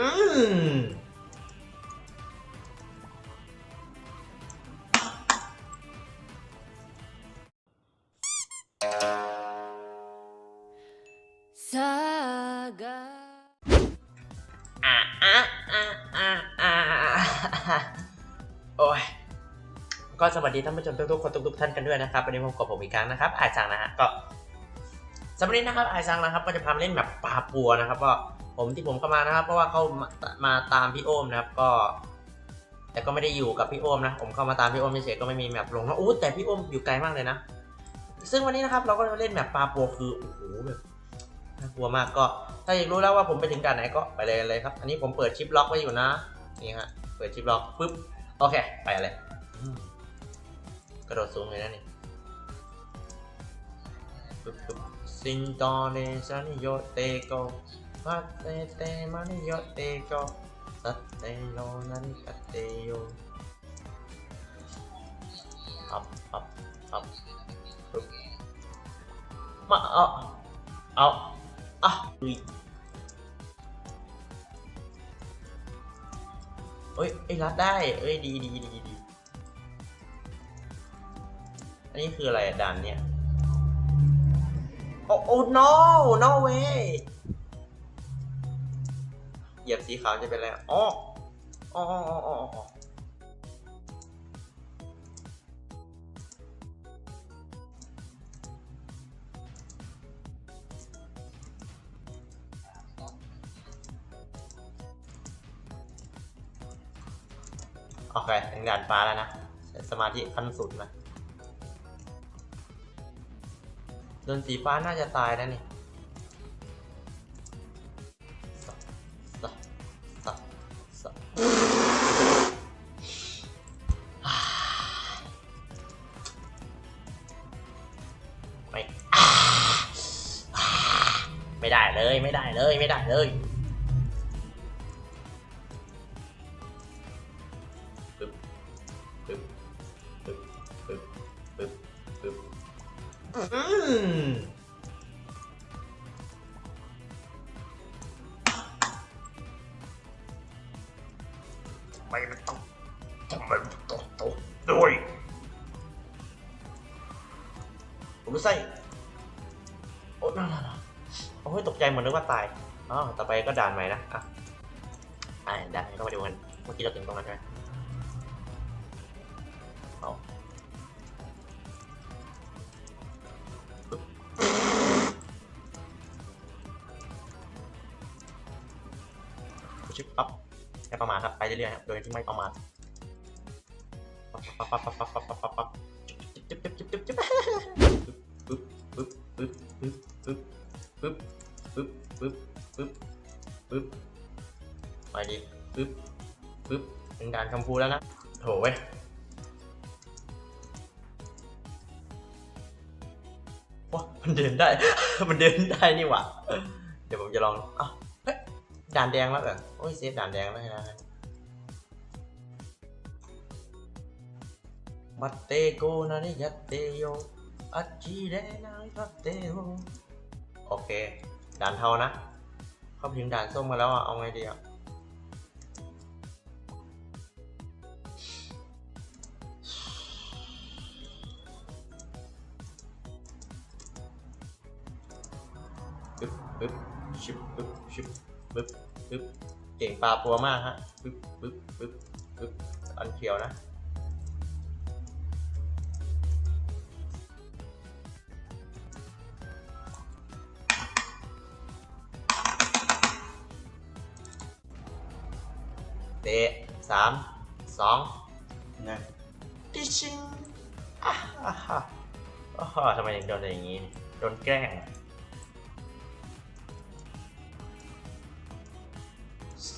อืมอะอะอะอะอะโอ้ย ก็สวัสดีท่านผู้ชมทุกๆคนทุกๆท่านกันด้วยนะครับ วันนี้ผมกับผมอีกครั้งนะครับอาจังนะฮะก็สำหรับวันนี้นะครับอาจังนะครับ ก็จะพามาเล่นแบบปลาปัวนะครับก็ ผมที่ผมเข้ามานะครับ เพราะว่าเขามามาตามพี่โอมนะครับก็ แต่ก็ไม่ได้อยู่กับพี่โอมนะ ผมเข้ามาตามพี่โอมเฉยๆก็ไม่มีแมปลงนะอู้แต่พี่โอมอยู่ไกลมากเลยนะ ซึ่งวันนี้นะครับเราก็จะเล่นแบบปลาปัวคือโอ้โหแบบน่ากลัวมากก็ ถ้าอยากรู้แล้วว่าผมไปถึงด่านไหนก็ไปเลยเลยครับ อันนี้ผมเปิดชิปล็อกไว้อยู่นะนี่ฮะเปิดชิปล็อกปุ๊บโอเค ไปเลยกระโดดสูงเลยนะนี่ปุ๊บปุ๊บซินโดเนซานิโยเตโก มาเตเตมานิโยเตโกสัตเตโยนานิกาเตโยอัพอัพอัพปุ๊บมาเอาเอาอะอุ้ยเอ้ยเอ้รัดได้ เอ้ยดีดีดีดีอันนี้คืออะไรด่านเนี่ย โอ้โอ้ no no way เหยียบสีขาวจะเป็นอะไรอ๋ออ๋ออ๋ออ๋ออ๋อโอเคถึงด่านฟ้าแล้วนะใช้สมาธิขั้นสุดนะโดนสีฟ้าน่าจะตายนะนี่ ไม่อ่าอ่าไม่ได้เลยไม่ได้เลยไม่ได้เลยปึ๊บปึ๊บปึ๊บปึ๊บปึ๊บปึ๊บอืม มมันต้องทำไมมันต้องตกด้วยผมรู้สึกโอ้นั่นๆโอ้ยตกใจหมดนึกว่าตายอ๋อต่อไปก็ด่านใหม่นะอะอ่าด่านใหม่ก็มาดูกันเมื่อกี้เราถึงตรงนั้นใช่ไหมเอาชิปปั๊บ ไม่ประมาทครับ ไปเรื่อยๆครับ โดยที่ไม่ประมาทปั๊บปั๊บปั๊บปั๊บปั๊บปั๊บปั๊บจิ๊บจิ๊บจิ๊บจิ๊บจิ๊บปึ๊บปึ๊บปึ๊บปึ๊บปึ๊บปึ๊บปึ๊บปึ๊บปึ๊บปึ๊บไปดิปึ๊บปึ๊บเป็นการคำพูดแล้วนะ โถเว้ยว้ามันเดินได้ มันเดินได้นี่หว่า เดี๋ยวผมจะลองอะ ด่านแดงแล้วเหรอโอ้ยเซฟด่านแดงแล้วนะบัตเตโกนานิยัตเตโยอัจจิเดนานิยัตเตโยโอเค ด่านเทานะ เข้าถึงด่านส้มมาแล้วอะ เอาไงดีอะปึ๊บปึ๊บชิบปึ๊บชิบปึ๊บ ปึ๊บเก่งปลาปัวมากฮะปึ๊บปึ๊บปึ๊บปึ๊บอันเขียวนะเตะสามสองหนึ่งดิชิงอ่าฮ่าฮ่าอ้าวทำไมถึงโดนอย่างนี้ โดนแกล้ง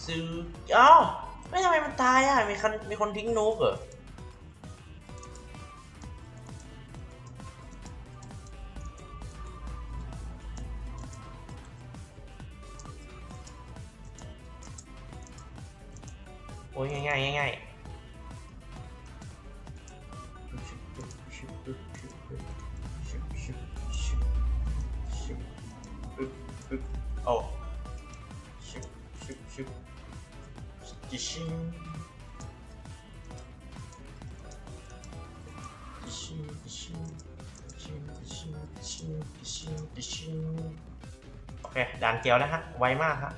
ซื้ออ้าวไม่ทำไมมันตายอะ มีคนมีคนทิ้งนูกเหรอโอ้ยง่ายง่ายง่ายโอ้ ชึบชึบชึบดิชิงดิชิงดิชิงดิชิงดิชิงดิชิงดิชิงดิชิงโอเคด่านเกียวนะฮะ ไวมากฮะ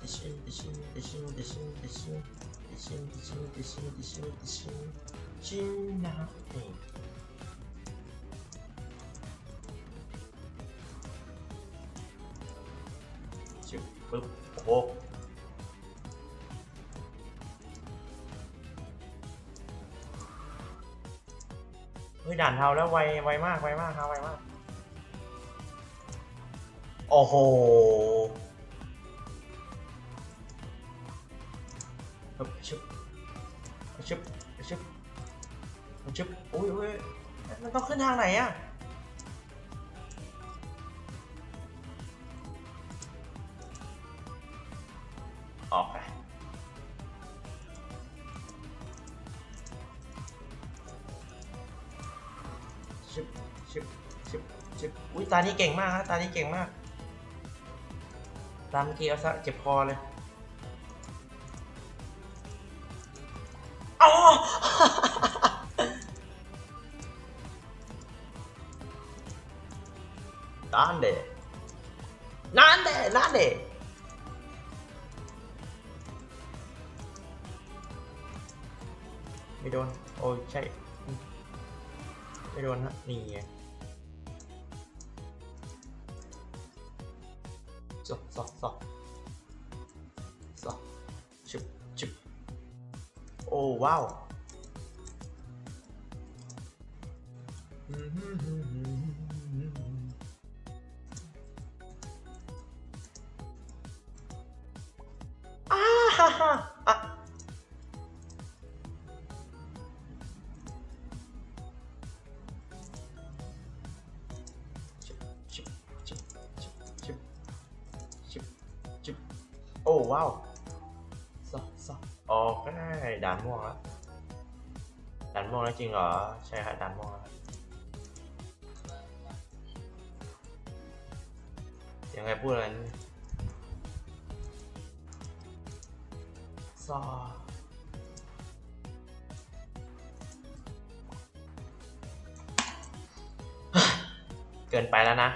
ดิชิงดิชิงดิชิงดิชิงดิชิงดิชิงดิชิงดิชิงดิชิงดิชิงชิงนะฮะนี่ จึ๊บปึ๊บโอ้โหเฮ้ยด่านเทาแล้วไวไวมากไวมากครับไวมาก โอ้โหฮึบชึบชึบชึบชึบอุ้ยอุ้ยมันต้องขึ้นทางไหนอะ ชิบชิบชิบชิบอุ้ยตานี้เก่งมากฮะตานี้เก่งมาก ตามเมื่อกี้เอาซะเจ็บคอเลยนั่นเดนั่นเดนั่นเดไม่โดน โอ้ใช่ ไม่โดนฮะนี่ไงซอกซอกซอกซอกชิบชิบโอ้ว้าวอ้าฮ่าฮ่า โอ้ว้าวซอกซอกโอเคด่านม่วงแล้วด่านม่วงแล้วจริงเหรอ ใช่ครับด่านม่วงแล้วครับยังไงพูดอะไรนะซอเกินไปแล้วนะ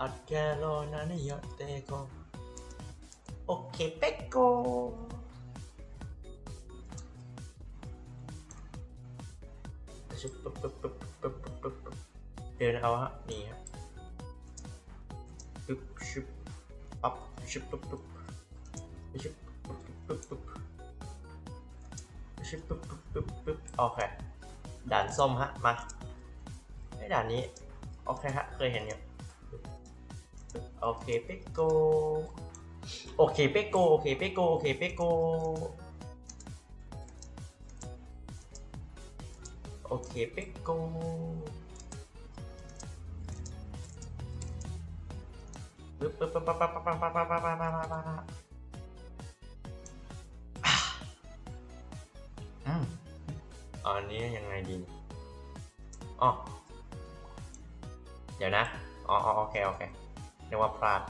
อัดแกโลนานิโยเตโกโอเคเปกโกชุบปึ๊บปึ๊บปึ๊บปึ๊บปึ๊บปึ๊บปึ๊บเดินเอาฮะนี่ฮะปึ๊บชุบปั๊บชุบปึ๊บปึ๊บชุบปึ๊บปึ๊บปึ๊บชุบปึ๊บปึ๊บปึ๊บปึ๊บโอเคด่านส้มฮะมาไอ้ด่านนี้โอเคฮะเคยเห็นอยู่ โอเคเปโก โอเคเปโก โอเคเปโก โอเคเปโก โอเคเปโก ปึ๊บปึ๊บปึ๊บปึ๊บปึ๊บปึ๊บปึ๊บปึ๊บปึ๊บปึ๊บปึ๊บปึ๊บอืมอันนี้ยังไงดีอ๋อเดี๋ยวนะ อ๋อโอเค โอเค เรียกว่าพลาด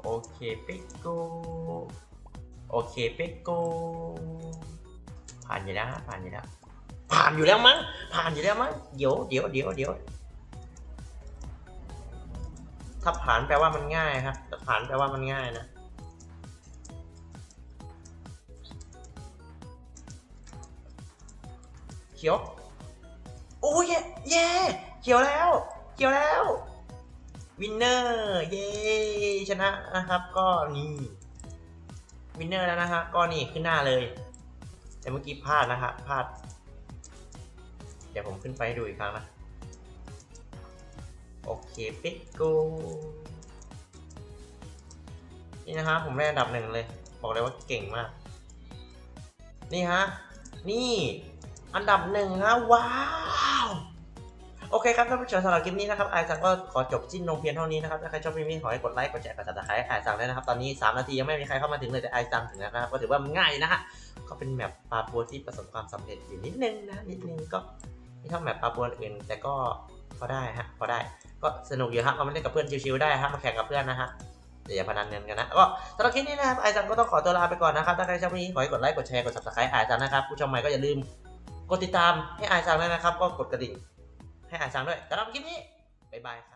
โอเคเปโก โอเคเปโก ผ่านอยู่แล้วผ่านอยู่แล้ว ผ่านอยู่แล้วมั้ง ผ่านอยู่แล้วมั้ง เดี๋ยวเดี๋ยวเดี๋ยวเดี๋ยวถ้าผ่านแปลว่ามันง่ายครับแต่ผ่านแปลว่ามันง่ายนะเขียว อ้ยเย่เขียวแล้ว เขียวแล้ว วินเนอร์ เย้ชนะนะครับ ก็นี่ วินเนอร์แล้วนะฮะ ก็นี่ขึ้นหน้าเลย แต่เมื่อกี้พลาดนะฮะ พลาด เดี๋ยวผมขึ้นไปดูอีกครั้งนะ โอเคปิกโกนี่นะฮะ ผมได้อันดับหนึ่งเลย บอกเลยว่าเก่งมาก นี่ฮะ นี่ อันดับหนึ่งฮะว้าวโอเคครับท่านผู้ชมสำหรับคลิปนี้นะครับไอซังก็ขอจบสิ้นลงเพียงเท่านี้นะครับถ้าใครชอบคลิปนี้ขอให้กดไลค์กดแชร์กดซับสไครต์ไอซังด้วยนะครับตอนนี้ 3 นาทียังไม่มีใครเข้ามาถึงเลยแต่ไอซังถึงแล้วนะครับก็ถือว่าง่ายนะฮะก็เป็นแมปปลาปัวที่ประสบความสำเร็จอยู่นิดนึงนะนิดนึงก็ไม่เท่าแมปปลาปัวอื่นแต่ก็พอได้ฮะพอได้ก็สนุกอยู่ฮะมาเล่นกับเพื่อนชิวๆได้ฮะมาแข่งกับเพื่อนนะฮะแต่อย่าพนันเงินกันนะก็สำหรับคลิปนี้นะครับไอซังก็ต้องขอตัวลาไปก่อนนะครับถ้าใครชอบคลิปนี้ขอให้กดไลค์กดแชร์กด subscribe ไอซังนะครับผู้ชมใหม่ก็อย่าลืม กดติดตามให้อายซังด้วยนะครับ ก็กดกระดิ่งให้อายซังด้วยสำหรับคลิปนี้บ๊ายบายครับ